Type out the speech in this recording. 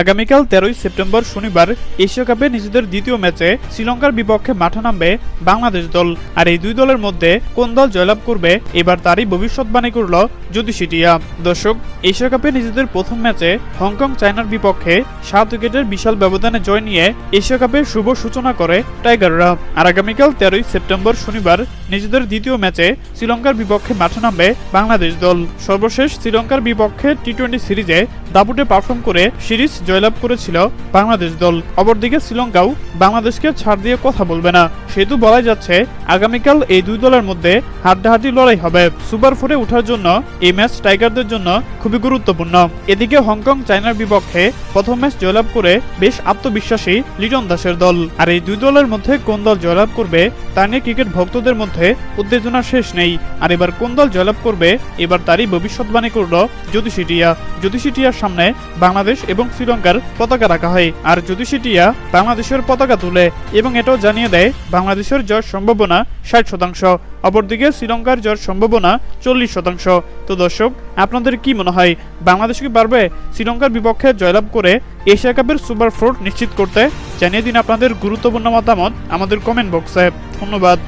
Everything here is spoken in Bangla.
আগামীকাল তেরোই সেপ্টেম্বর শনিবার এশিয়া কাপে নিজেদের দ্বিতীয় ম্যাচে শ্রীলঙ্কার বিপক্ষে মাঠে নামবে বাংলাদেশ দল। আর এই দুই দলের মধ্যে কোন দল জয়লাভ করবে, এবার তারই ভবিষ্যৎবাণী করল জ্যোতিষিটিয়া। দর্শক, এশিয়া কাপে নিজেদের প্রথম ম্যাচে হংকং চায়নার বিপক্ষে সাত উইকেটের বিশাল ব্যবধানে জয় নিয়ে এশিয়া কাপের শুভ সূচনা করে টাইগাররা। আর আগামীকাল তেরোই সেপ্টেম্বর শনিবার নিজেদের দ্বিতীয় ম্যাচে শ্রীলঙ্কার বিপক্ষে মাঠে নামবে বাংলাদেশ দল। সর্বশেষ শ্রীলঙ্কার বিপক্ষে টি টোয়েন্টি সিরিজে দাপুটে পারফর্ম করে সিরিজ জয়লাভ করেছিল, বাংলাদেশ দল। অপরদিকে শ্রীলঙ্কাও বাংলাদেশকে ছাড় দিয়ে কথা বলবে না। সেহেতু বলাই যাচ্ছে, আগামীকাল এই দুই দলের মধ্যে হাড্ডাহাড্ডি লড়াই হবে। সুপার ফোরে ওঠার জন্য এই ম্যাচ টাইগারদের জন্য খুবই গুরুত্বপূর্ণ। এদিকে হংকং, চায়নার বিপক্ষে প্রথম ম্যাচ জয়লাভ করে বেশ আত্মবিশ্বাসী লিটন দাসের দল। আর এই দুই দলের মধ্যে কোন দল জয়লাভ করবে, তা নিয়ে ক্রিকেট ভক্তদের মধ্যে উত্তেজনা শেষ নেই। আর এবার কোন দল জয়লাভ করবে, এবার তারই ভবিষ্যৎবাণী করল জ্যোতিষিটিয়া জ্যোতিষিটিয়ার সামনে বাংলাদেশ এবং শ্রীলঙ্কার পতাকা রাখা হয়। আর জ্যোতিষিটিয়া বাংলাদেশের পতাকা তুলে এবং এটাও জানিয়ে দেয়, বাংলাদেশের জয়ের সম্ভাবনা ষাট শতাংশ, অপরদিকে শ্রীলঙ্কার জয়ের সম্ভাবনা চল্লিশ শতাংশ। তো দর্শক, আপনাদের কি মনে হয়, বাংলাদেশ কি পারবে শ্রীলঙ্কার বিপক্ষে জয়লাভ করে এশিয়া কাপের সুপার ফোর নিশ্চিত করতে? জানিয়ে দিন আপনাদের গুরুত্বপূর্ণ মতামত আমাদের কমেন্ট বক্সে ধন্যবাদ।